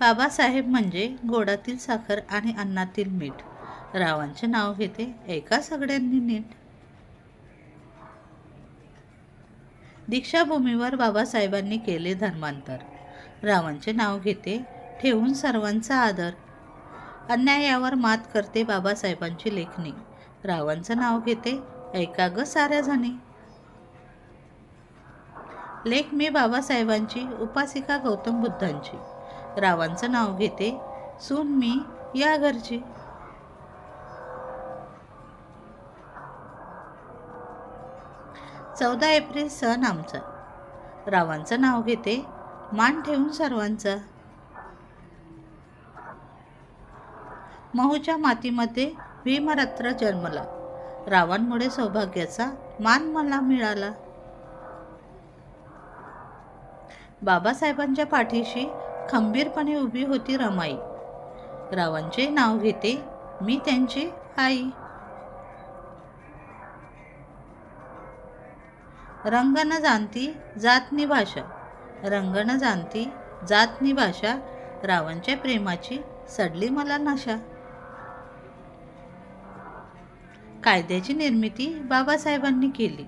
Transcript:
बाबासाहेब म्हणजे गोडातील साखर आणि अन्नातील मीठ. रावांचे नाव घेते ऐका सगळ्यांनी नीट. दीक्षाभूमीवर बाबासाहेबांनी केले धर्मांतर. रावांचे नाव घेते ठेवून सर्वांचा आदर. अन्यायावर मात करते बाबासाहेबांची लेखणी. रावांचं नाव घेते ऐका ग साऱ्या जणी लेख मी बाबासाहेबांची उपासिका गौतम बुद्धांची. रावांचं नाव घेते. सून मी या घरची. चौदा एप्रिल सण आमचा. रावांचं नाव घेते. मान ठेवून सर्वांचा. महूच्या मातीमध्ये भीमरत्र जन्मला. रावांमुळे सौभाग्याचा मान मला मिळाला. बाबासाहेबांच्या पाठीशी खंबीरपणे उभी होती रमाई. रावांचे नाव घेते मी त्यांची आई. रंग न जाणती जातनी भाषा रंग न जाणती जातनी भाषा रावांच्या प्रेमाची सडली मला नाशा. कायद्याची निर्मिती बाबासाहेबांनी केली.